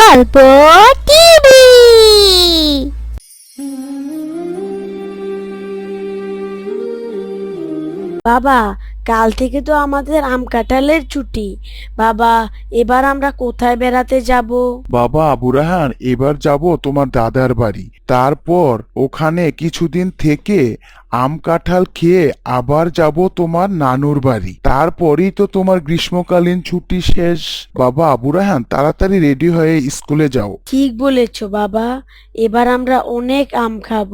গল্প টিভি। বাবা কাল থেকে তো আমাদের আম কাঁঠালের ছুটি। বাবা এবার আমরা কোথায় বেড়াতে যাব? বাবা আবুরাহান এবার যাব তোমার দাদার বাড়ি। তারপর ওখানে কিছুদিন থেকে আম কাঁঠাল খেয়ে আবার যাব তোমার নানুর বাড়ি। তারপরেই তো তোমার গ্রীষ্মকালীন ছুটি শেষ। বাবা আবু রাহান তাড়াতাড়ি রেডি হয়ে স্কুলে যাও। ঠিক বলেছ বাবা, এবার আমরা অনেক আম খাব।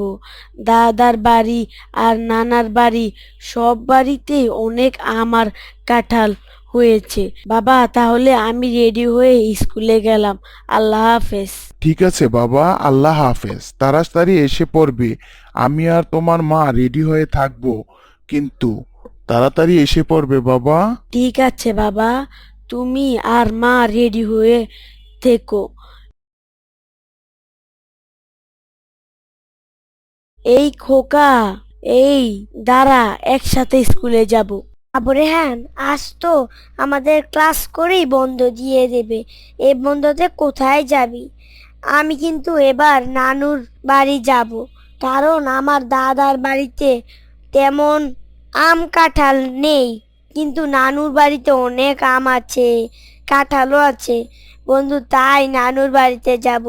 দাদার বাড়ি আর নানার বাড়ি, সব বাড়িতেই অনেক আম আর কাঁঠাল। হয়েছে। বাবা তাহলে আমি রেডি হয়ে স্কুলে গেলাম। আল্লাহ হাফেজ। ঠিক আছে বাবা আল্লাহ হাফেজ। তাড়াতাড়ি এসে পড়বে। আমি আর তোমার মা রেডি হয়ে থাকব। কিন্তু তাড়াতাড়ি এসে পড়বে বাবা। ঠিক আছে বাবা তুমি আর মা রেডি হয়ে থেকো। এই খোকা এই দাঁড়া একসাথে স্কুলে যাব। আবু রেহান, আজ তো আমাদের ক্লাস করেই বন্ধ দিয়ে দেবে। এ বন্ধতে কোথায় যাবি? আমি কিন্তু এবার নানুর বাড়ি যাব। কারণ আমার দাদার বাড়িতে তেমন আম কাঁঠাল নেই, কিন্তু নানুর বাড়িতে অনেক আম আছে, কাঁঠালও আছে। বন্ধু, তাই নানুর বাড়িতে যাব।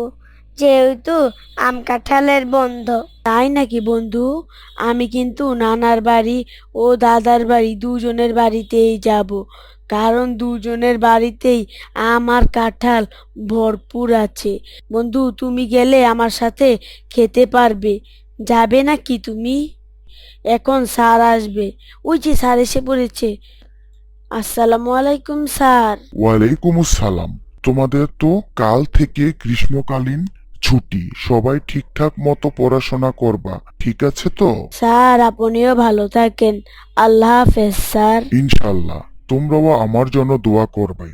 যেহেতু আম কাঁঠালের বন্ধ। তাই নাকি বন্ধু? আমি কিন্তু নানার বাড়ি ও দাদার বাড়ি দুজনের বাড়িতেই যাব। কারণ দুজনের বাড়িতেই আমার কাঁঠাল ভরপুর আছে। বন্ধু তুমি গেলে আমার সাথে খেতে পারবে। যাবে নাকি তুমি? এখন স্যার আসবে। ওই যে স্যার এসে পড়েছে। আসসালামু আলাইকুম স্যার। ওয়ালাইকুম আসসালাম। তোমাদের তো কাল থেকে গ্রীষ্মকালীন ছুটি সবাই ঠিকঠাক মতো পড়াশোনা করবা ঠিক আছে তো? স্যার আপনিও ভালো থাকেন। আল্লাহ হাফেজ স্যার। ইনশাল্লাহ তোমরাও আমার জন্য দোয়া করবে।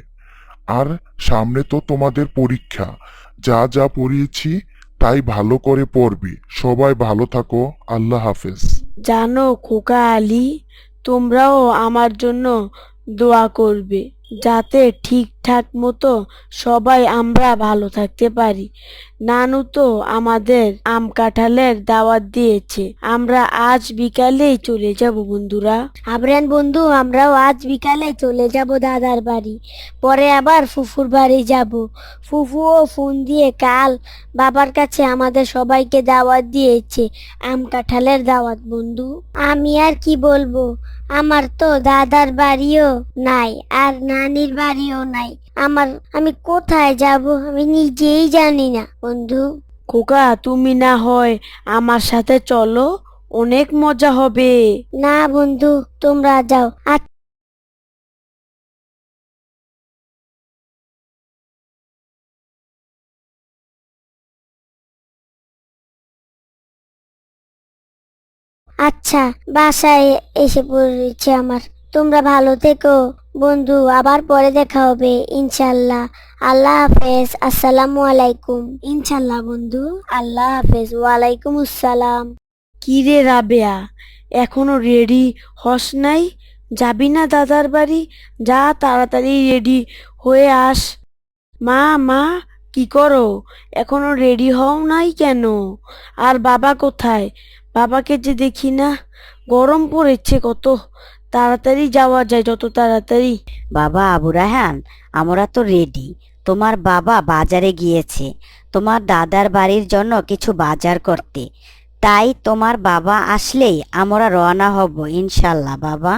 আর সামনে তো তোমাদের পরীক্ষা যা যা পড়িয়েছি তাই ভালো করে পড়বে। সবাই ভালো থাকো আল্লাহ হাফেজ। জানো খোকা আলী তোমরাও আমার জন্য দোয়া করবে যাতে ঠিকঠাক মতো সবাই আমরা ভালো থাকতে পারি। নানু তো আমাদের আম কাঁঠালের দাওয়াত দিয়েছে। আমরা আজ বিকালেই চলে যাব বন্ধুরা। আবরান বন্ধু, আমরাও আজ বিকালে চলে যাব দাদার বাড়ি। পরে আবার ফুফুর বাড়ি যাব। ফুফুও ফোন দিয়ে কাল বাবার কাছে আমাদের সবাইকে দাওয়াত দিয়েছে আম কাঁঠালের দাওয়াত বন্ধু। আমি আর কি বলব? আমার তো দাদার বাড়িও নাই আর নানির বাড়িও নাই। আমার আমি কোথায় যাব আমি নিজেই জানি না বন্ধু। খোকা তুমি না হয় আমার সাথে চলো অনেক মজা হবে। না বন্ধু তোমরা যাও। আর আচ্ছা বাসায় এসে পড়েছে আমার। তোমরা ভালো থেকো। বন্ধু আবার পরে দেখা হবে ইনশাল্লাহ আল্লাহ হাফেজ আসসালামু আলাইকুম। ইনশাল্লাহ বন্ধু। আল্লাহ হাফেজ ওয়ালাইকুম আসসালাম। কি রে রাবেয়া এখনও রেডি হস নাই? যাবি না দাদার বাড়ি? যা তাড়াতাড়ি রেডি হয়ে আস। মা মা কি করো? এখনও রেডি হও নাই কেন? আর বাবা কোথায়? বাবাকে যে দেখি না গরম পড়েছে কত। তাড়াতাড়ি যাওয়া যায়, যত তাড়াতাড়ি। বাবা আবু রাহান আমরা তো রেডি তোমার বাবা বাজারে গিয়েছে। তোমার দাদার বাড়ির জন্য কিছু বাজার করতে। তাই তোমার বাবা আসলেই আমরা রওনা হব, ইনশাল্লাহ, বাবা।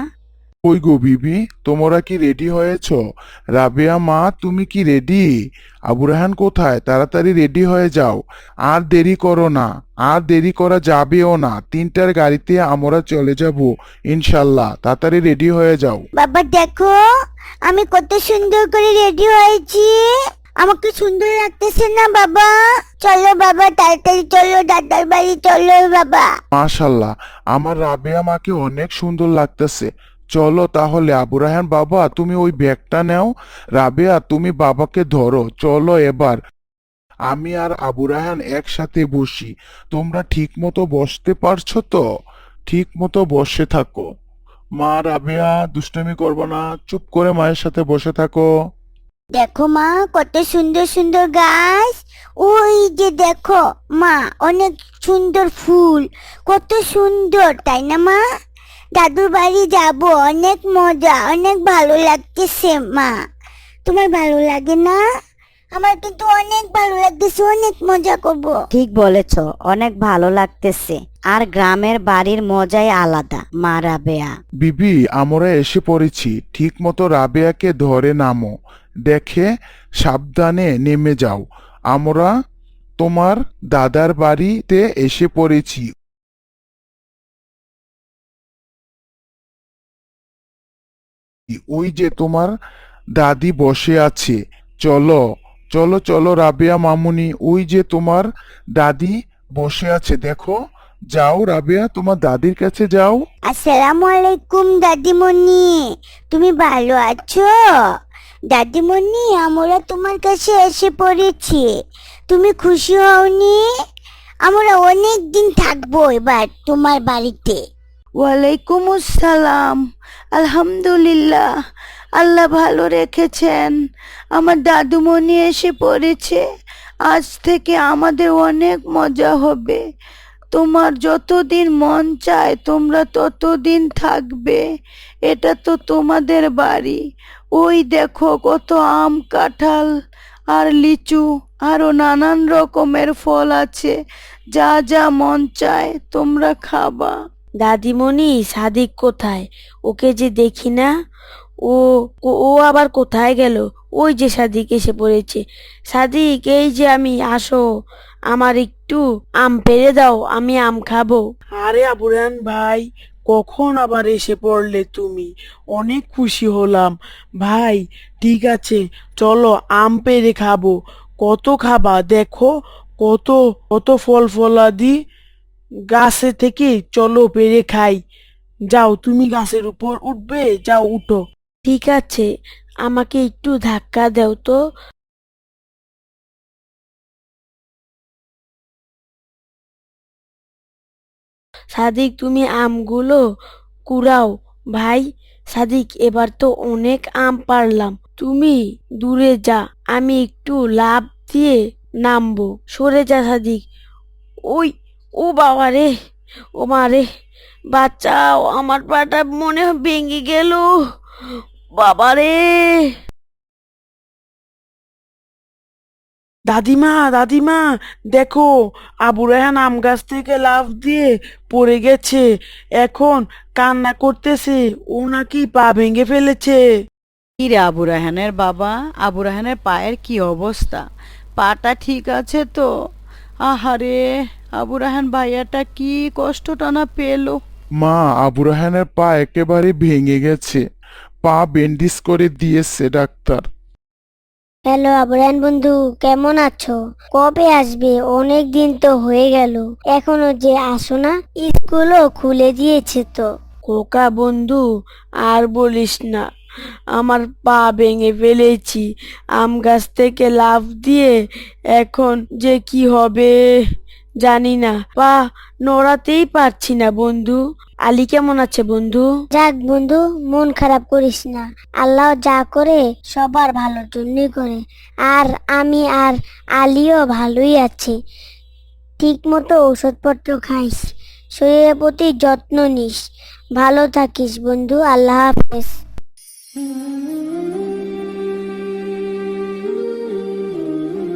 ওই গো বিবি তোমরা কি রেডি হয়েছ? রাবেয়া মা তুমি কি রেডি আবু রাহান কোথায়? তাড়াতাড়ি রেডি হয়ে যাও। আর দেরি করো না আর দেরি করা যাবেও না। তিনটার গাড়িতে আমরা চলে যাব ইনশাল্লাহ। তাড়াতাড়ি রেডি হয়ে যাও। বাবা দেখো আমি কত সুন্দর করে রেডি হয়েছি। আমাকে সুন্দর লাগতেছে না বাবা? চলো বাবা তাড়াতাড়ি চলো দাদার বাড়ি চলো বাবা। মাশাল্লাহ আমার রাবেয়া মাকে অনেক সুন্দর লাগতেছে। চলো তাহলে আবু বাবা, তুমি ওই ব্যাগটা নাও। রাবেয়া, তুমি বাবাকে ধরো। চলো এবার। আমি আর আবু একসাথে বসি। তোমরা ঠিক মতো বসতে পারছ তো? ঠিক মতো বসে থাকো। মা, রাবেয়া, দুষ্টামি করব না। চুপ করে মায়ের সাথে বসে থাকো। দেখো মা, কত সুন্দর সুন্দর গাছ। ওই যে দেখো মা, অনেক সুন্দর ফুল। কত সুন্দর, তাই না মা? দাদুর বাড়ি যাব অনেক মজা অনেক ভালো লাগতেছে মা। তোমার ভালো লাগে না? আমার কিন্তু অনেক ভালো লাগতেছে অনেক মজা করব। ঠিক বলেছ অনেক ভালো লাগতেছে। আর গ্রামের বাড়ির মজাই আলাদা মা রাবেয়া। বিবি আমরা এসে পড়েছি। ঠিক মতো রাবেয়াকে ধরে নামো। দেখে সাবধানে নেমে যাও। আমরা তোমার দাদার বাড়িতে এসে পড়েছি। ওই যে তোমার দাদি বসে আছে? চলো চলো চলো রাবেয়া মামুনি, ওই যে তোমার দাদি বসে আছে, দেখো। যাও রাবেয়া, তোমার দাদির কাছে যাও। আসসালামু আলাইকুম দাদিমণি। তুমি ভালো আছো? দাদিমণি, আমরা তোমার কাছে এসে পড়েছি। তুমি খুশি হওনি? আমরা অনেক দিন থাকব এবার তোমার বাড়িতে। ওয়ালাইকুম আসসালাম আলহামদুলিল্লাহ, আল্লাহ ভালো রেখেছেন। আমার দাদুমণি এসে পড়েছে। আজ থেকে আমাদের অনেক মজা হবে। তোমার যতদিন মন চায়, তোমরা ততদিন থাকবে। এটা তো তোমাদের বাড়ি। ওই দেখো কত আম, কাঁঠাল আর লিচু আরও নানান রকমের ফল আছে। যা যা মন চায়, তোমরা খাবা। দাদিমণি, সাদিক কোথায়? ওকে যে দেখি না, ও, ও- আবার কোথায় গেল? ওই যে সাদিক এসে পড়েছে। সাদিক, এই যে আমি, আসো। আমার একটু আম পেরে দাও, আমি আম খাব। আরে আবুরান ভাই, কখন আবার এসে পড়লে তুমি? অনেক খুশি হলাম। ভাই, ঠিক আছে, চলো আম পেরে খাব। কত খাবা দেখো? কত কত ফল ফলাদি গাছে থেকে চলো পেরে খাই। যাও, তুমি গাছের উপর উঠবে, যাও, উঠো। ঠিক আছে, আমাকে একটু ধাক্কা দাও তো। সাদিক, তুমি আমগুলো কুড়াও। ভাই, সাদিক, এবার তো অনেক আম পারলাম। তুমি দূরে যা, আমি একটু লাভ দিয়ে নামবো। সরে যা, সাদিক। ওই ও বাবা রে ও মা রে বাচ্চাও আমার পাটা মনে হয় ভেঙে গেল। বাবা রে। দাদিমা দাদিমা দেখো আবু রায়হান আম গাছ থেকে লাফ দিয়ে পড়ে গেছে। এখন কান্না করতেছে ও নাকি পা ভেঙে ফেলেছে। কি রে আবু রাহানের বাবা? আবু রাহানের পায়ের কি অবস্থা? পাটা ঠিক আছে তো? আহারে। আবু রাহান ভাইয়াটা কি কষ্টটা না পেল? মা আবু রাহানের পা একেবারে ভেঙে গেছে। পা বেন্ডিস করে দিয়েছে ডাক্তার। হ্যালো আবরান বন্ধু কেমন আছো? কবে আসবে? অনেক দিন তো হয়ে গেল। এখনও যে আসো না স্কুলও খুলে দিয়েছে তো। খোকা বন্ধু আর বলিস না আমার পা ভেঙে ফেলেছি। আম গাছ থেকে লাফ দিয়ে এখন যে কি হবে? জানি না। পা নড়াতেই পারছি না বন্ধু। আলী কেমন আছে বন্ধু? যাক বন্ধু, মন খারাপ করিস না। আল্লাহ যা করে সবার ভালোর জন্যই করে। আর আমি আর আলিও ভালোই আছে। ঠিক মতো ওষুধপত্র খাইস। শরীরের প্রতি যত্ন নিস। ভালো থাকিস বন্ধু, আল্লাহ হাফেজ।